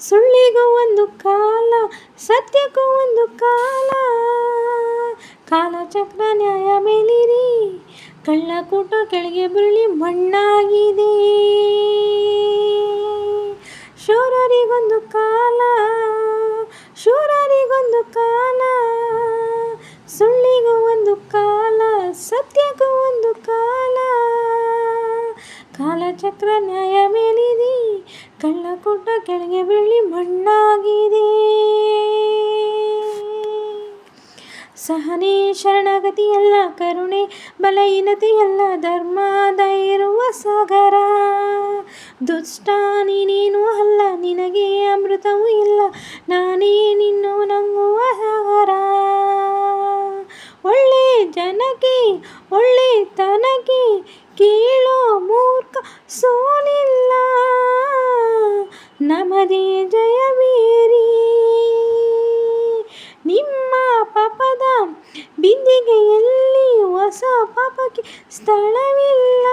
ಸುಳ್ಳಿಗೂ ಒಂದು ಕಾಲ ಸತ್ಯಕ್ಕೂ ಒಂದು ಕಾಲ. ಕಾಲಚಕ್ರ ನ್ಯಾಯ ಮೇಲಿರಿ ಕಳ್ಳಕೂಟ ಕೆಳಗೆ ಬುರುಳಿ ಮಣ್ಣಾಗಿದೆ. ಕಾಲಚಕ್ರ ನ್ಯಾಯ ಮೇಲಿದೆ ಕೊಟ್ಟ ಕೆಳಗೆ ಬೆಳ್ಳಿ ಮಣ್ಣಾಗಿದೆ. ಸಹನೆ ಶರಣಗತಿಯಲ್ಲ ಕರುಣೆ ಬಲಹೀನತೆಯಲ್ಲ ಧರ್ಮದ ಇರುವ ಸಾಗರ. ದುಷ್ಟ ನೀನೇನು ಅಲ್ಲ, ನಿನಗೆ ಅಮೃತವೂ ಇಲ್ಲ, ನಾನೇ ನಿನ್ನು ನಂಗುವ ಸಾಗರ. ಒಳ್ಳೆ ಜನಕ್ಕೆ, ಒಳ್ಳೆ ನಮದೇ ಜಯವೇರಿ ನಿಮ್ಮ ಪಾಪದ ಬಿಂದಿಗೆಯಲ್ಲಿ ಹೊಸ ಪಾಪಕ್ಕೆ ಸ್ಥಳವಿಲ್ಲ.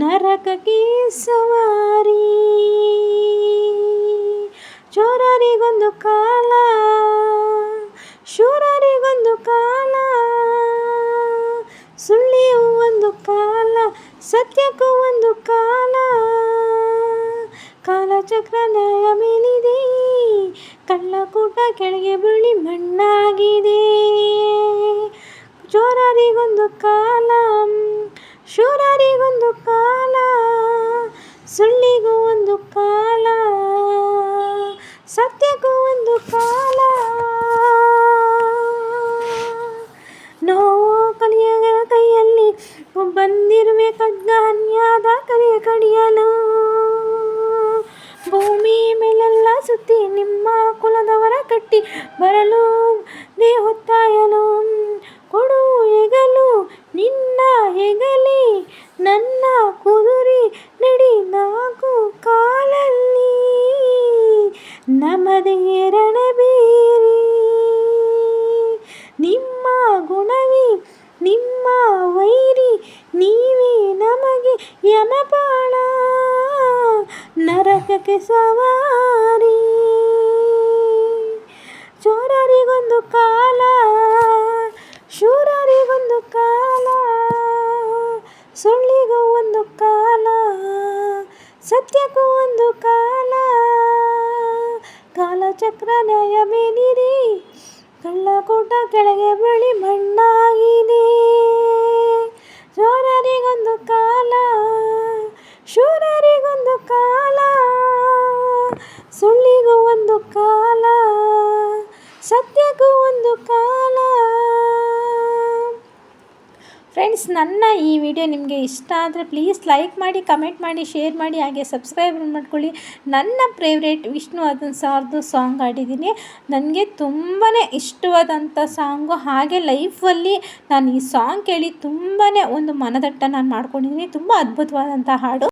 ನರಕಕ್ಕೆ ಸವಾರಿ ಚೋರರಿಗೊಂದು ಕಾಲ, ಶೂರರಿಗೊಂದು ಕಾಲ, ಸುಳ್ಳಿಯು ಒಂದು ಕಾಲ, ಸತ್ಯಕ್ಕೂ ಒಂದು ಕಾಲ. ಕಾಲಚಕ್ರ ನ್ಯಾಯ ಮೇಲಿದೆ ಕಳ್ಳಕೂಟ ಕೆಳಗೆ ಬಿಳಿ ಮಣ್ಣಾಗಿದೆ. ಚೋರರಿಗೊಂದು ಕಾಲ, ಶೂರರಿಗೊಂದು ಕಾಲ, ಸುಳ್ಳಿಗೂ ಒಂದು ಕಾಲ, ಸತ್ಯಕ್ಕೂ ಒಂದು ಕಾಲ. ಭೂಮಿ ಮೇಲೆಲ್ಲ ಸುತ್ತಿ ನಿಮ್ಮ ಕುಲದವರ ಕಟ್ಟಿ ಬರಲು ದೇಹೊತ್ತಾಯಲು ಕೊಡು ನರಕಕ್ಕೆ ಸವಾರಿ. ಚೋರರಿಗೊಂದು ಕಾಲ, ಶೂರರಿಗೊಂದು ಕಾಲ, ಸುಳ್ಳಿಗೂ ಒಂದು ಕಾಲ, ಸತ್ಯಕ್ಕೂ ಒಂದು ಕಾಲ. ಕಾಲಚಕ್ರ ನ್ಯಾಯ ಕಳ್ಳ ಕಳ್ಳಕೂಟ ಕೆಳಗೆ ಬಳಿ ಮಣ್ಣಾಗಿದೆ. ಸುಳ್ಳಿಗೂ ಒಂದು ಕಾಲ, ಸತ್ಯಕ್ಕೂ ಒಂದು ಕಾಲ. ಫ್ರೆಂಡ್ಸ್ ನನ್ನ ಈ ವಿಡಿಯೋ ನಿಮಗೆ ಇಷ್ಟ ಆದರೆ ಪ್ಲೀಸ್ ಲೈಕ್ ಮಾಡಿ ಕಮೆಂಟ್ ಮಾಡಿ ಶೇರ್ ಮಾಡಿ, ಹಾಗೆ ಸಬ್ಸ್ಕ್ರೈಬ್ ಮಾಡ್ಕೊಳ್ಳಿ. ನನ್ನ ಫೇವ್ರೇಟ್ ವಿಷ್ಣುವರ್ಧನ್ ಸಾರ್ದು ಸಾಂಗ್ ಆಡಿದ್ದೀನಿ ನನಗೆ ತುಂಬಾ ಇಷ್ಟವಾದಂಥ ಸಾಂಗು ಹಾಗೆ ಲೈಫಲ್ಲಿ ನಾನು ಈ ಸಾಂಗ್ ಕೇಳಿ ತುಂಬಾ ಒಂದು ಮನದಟ್ಟ ನಾನು ಮಾಡ್ಕೊಂಡಿದ್ದೀನಿ. ತುಂಬ ಅದ್ಭುತವಾದಂಥ ಹಾಡು.